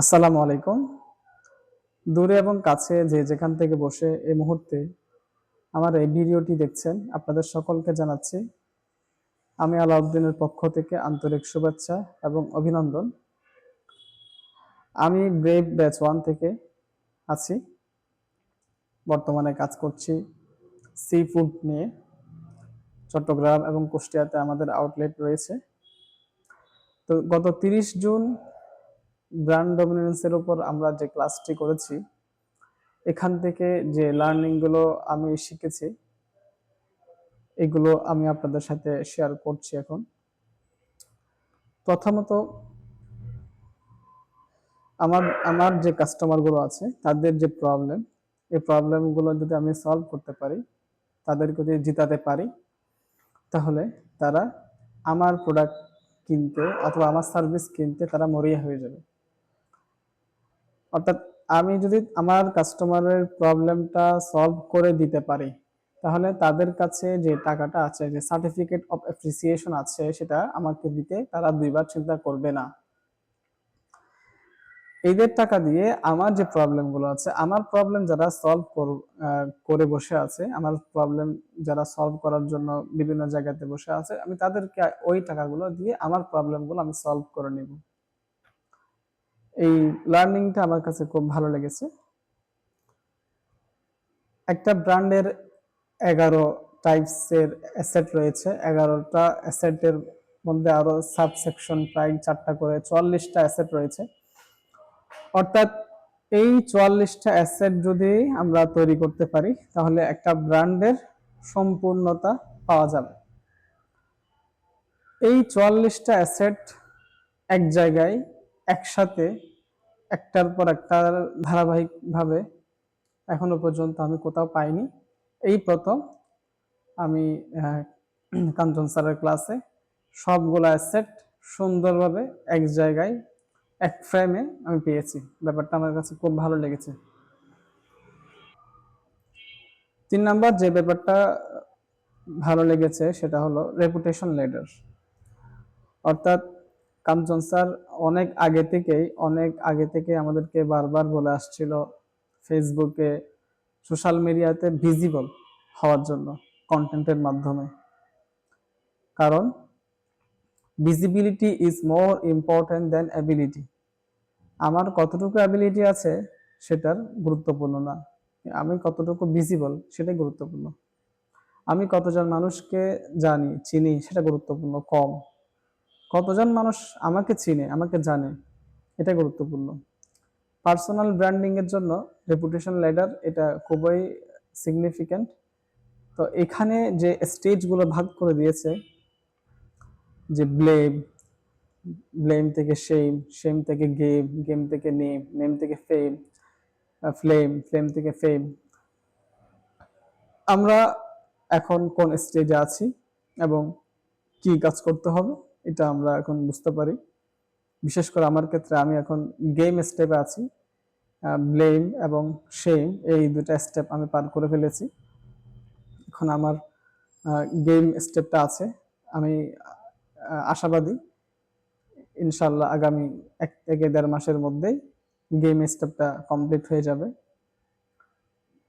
আসসালামু আলাইকুম। দূরে এবং কাছে যে যেখান থেকে বসে এই মুহূর্তে আমার এই ভিডিওটি দেখছেন, আপনাদের সকলকে জানাচ্ছি, আমি আলাউদ্দিনের পক্ষ থেকে আন্তরিক শুভেচ্ছা এবং অভিনন্দন। আমি ব্রেভ ব্যাচ ওয়ান থেকে আছি। বর্তমানে কাজ করছি সি ফুড নিয়ে। চট্টগ্রাম এবং কুষ্টিয়াতে আমাদের আউটলেট রয়েছে। তো গত তিরিশ জুন ব্র্যান্ড ডমিনেন্সের উপর আমরা যে ক্লাসটি করেছি, এখান থেকে যে লার্নিংগুলো আমি শিখেছি, এগুলো আমি আপনাদের সাথে শেয়ার করছি এখন। প্রথমত, আমার আমার যে কাস্টমারগুলো আছে, তাদের যে প্রবলেম এই প্রবলেমগুলো যদি আমি সলভ করতে পারি, তাদেরকে যদি জিতাতে পারি, তাহলে তারা আমার প্রোডাক্ট কিনতে অথবা আমার সার্ভিস কিনতে তারা মরিয়া হয়ে যাবে। অর্থাৎ আমি যদি আমার কাস্টমারের প্রবলেমটা সলভ করে দিতে পারি, তাহলে তাদের কাছে যে টাকাটা আছে, যে সার্টিফিকেট অফ অ্যাপ্রিসিয়েশন আছে, সেটা আমাকে দিতে তারা দুইবার চিন্তা করবে না। এদের টাকা দিয়ে আমার যে প্রবলেমগুলো আছে, আমার প্রবলেম যারা সলভ করে বসে আছে, আমার প্রবলেম যারা সলভ করার জন্য বিভিন্ন জায়গাতে বসে আছে, আমি তাদেরকে ওই টাকাগুলো দিয়ে আমার প্রবলেমগুলো আমি সলভ করে নিব। এই লার্নিংটা আমার কাছে খুব ভালো লেগেছে। একটা ব্র্যান্ডের এগারো টাইপসের অ্যাসেট রয়েছে। এগারোটা অ্যাসেটের মধ্যে আরও সাবসেকশন প্রায় চারটা করে চুয়াল্লিশটা অ্যাসেট রয়েছে। অর্থাৎ এই চুয়াল্লিশটা অ্যাসেট যদি আমরা তৈরি করতে পারি, তাহলে একটা ব্র্যান্ডের সম্পূর্ণতা পাওয়া যাবে। এই চুয়াল্লিশটা অ্যাসেট এক জায়গায় একসাথে একটার পর একটা ধারাবাহিকভাবে এখনও পর্যন্ত আমি কোথাও পাইনি। এই প্রথম আমি কাঞ্চন স্যারের ক্লাসে সবগুলো অ্যাসেট সুন্দরভাবে এক জায়গায়, এক ফ্রেমে আমি পেয়েছি। ব্যাপারটা আমার কাছে খুব ভালো লেগেছে। তিন নাম্বার যে ব্যাপারটা ভালো লেগেছে সেটা হলো রেপুটেশন লেডার অর্থাৎ কাঞ্চন স্যার অনেক আগে থেকেই, অনেক আগে থেকে আমাদেরকে বারবার বলে আসছিল ফেসবুকে, সোশ্যাল মিডিয়াতে ভিজিবল হওয়ার জন্য কন্টেন্টের মাধ্যমে। কারণ visibility is more important than ability. আমার কতটুকু অ্যাবিলিটি আছে সেটার গুরুত্বপূর্ণ না। আমি কতটুকু ভিজিবল সেটাই গুরুত্বপূর্ণ। আমি কতজন মানুষকে জানি, চিনি সেটা গুরুত্বপূর্ণ, কম। কতজন মানুষ আমাকে চিনে, আমাকে জানে? এটা গুরুত্বপূর্ণ। পার্সোনাল ব্র্যান্ডিং এর জন্য রেপুটেশন লেডার এটা খুবই সিগনিফিক্যান্ট তো এখানে যে স্টেজগুলো ভাগ করে দিয়েছে, যে ব্লেম ব্লেম থেকে শেম শেম থেকে গেম গেম থেকে নেম নেম থেকে ফেম ফ্লেম ফ্লেম থেকে ফেম আমরা এখন কোন স্টেজে আছি এবং কি কাজ করতে হবে? এটা আমরা এখন বুঝতে পারি। বিশেষ করে আমার ক্ষেত্রে আমি এখন গেম স্টেপে আছি। ব্লেম এবং শেম এই দুটা স্টেপ আমি পার করে ফেলেছি। এখন আমার গেম স্টেপটা আছে। আমি আশাবাদী। ইনশাল্লাহ আগামী এক থেকে দেড় মাসের মধ্যেই গেম স্টেপটা কমপ্লিট হয়ে যাবে।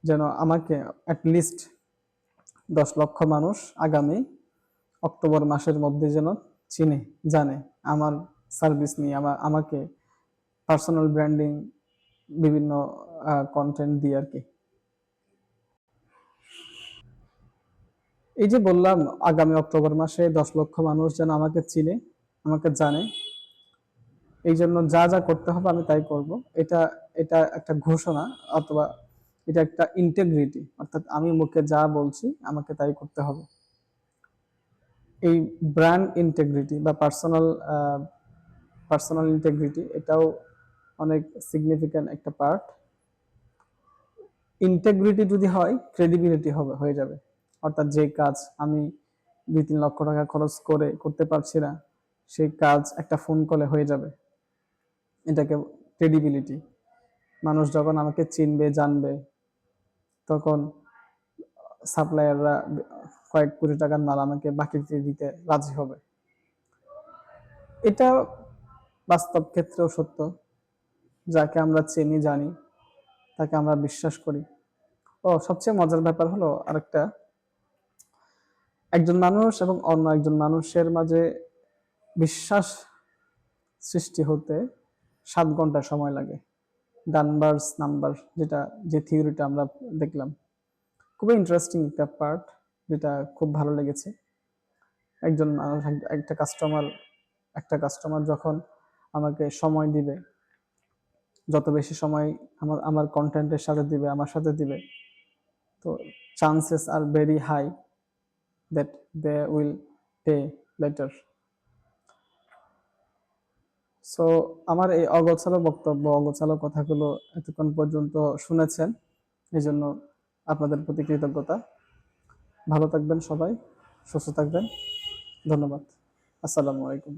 যেন আমাকে অ্যাটলিস্ট দশ লক্ষ মানুষ আগামী অক্টোবর মাসের মধ্যে যেন চিনে, জানে, আমার সার্ভিস নিয়ে, আমার, আমাকে পার্সোনাল ব্র্যান্ডিং বিভিন্ন কন্টেন্ট দিয়ে আর কি। এই যে বললাম, আগামী অক্টোবর মাসে দশ লক্ষ মানুষ যেন আমাকে চিনে, আমাকে জানে, এই জন্য যা যা করতে হবে আমি তাই করব। এটা এটা একটা ঘোষণা অথবা এটা একটা ইন্টেগ্রিটি অর্থাৎ আমি মুখে যা বলছি আমাকে তাই করতে হবে। এই ব্র্যান্ড ইন্টেগ্রিটি বা পার্সোনাল পার্সোনাল ইন্টেগ্রিটি এটাও অনেক সিগনিফিক্যান্ট একটা পার্ট ইন্টেগ্রিটি যদি হয় ক্রেডিবিলিটি হবে, হয়ে যাবে। অর্থাৎ যে কাজ আমি দুই তিন লক্ষ টাকা খরচ করে, করতে পারছি না, সেই কাজ একটা ফোন কলে হয়ে যাবে। এটাকে ক্রেডিবিলিটি মানুষ যখন আমাকে চিনবে, জানবে, তখন সাপ্লায়াররা কয়েক কোটি টাকার মাল আমাকে বাকিতে দিতে রাজি হবে। এটা বাস্তব ক্ষেত্রেও সত্য। যাকে আমরা চিনি, জানি, তাকে আমরা বিশ্বাস করি। ও, সবচেয়ে মজার ব্যাপার হলো আরেকটা। একজন মানুষ এবং অন্য একজন মানুষের মাঝে বিশ্বাস সৃষ্টি হতে সাত ঘণ্টা সময় লাগে। ডানবার্স নাম্বার যেটা যে থিওরিটা আমরা দেখলাম। খুবই ইন্টারেস্টিং একটা পার্ট যেটা খুব ভালো লেগেছে। একজন মানুষ একটা কাস্টমার একটা কাস্টমার যখন আমাকে সময় দিবে, যত বেশি সময় আমার আমার কন্টেন্টের সাথে দিবে, আমার সাথে দিবে, তো chances are very high that they will pay later so আমার এই অগোছালো বক্তব্য, অগোছালো কথাগুলো এতক্ষণ পর্যন্ত শুনেছেন এই জন্য আপনাদের প্রতি কৃতজ্ঞতা। ভালো থাকবেন সবাই সুস্থ থাকবেন। ধন্যবাদ। আসসালামু আলাইকুম।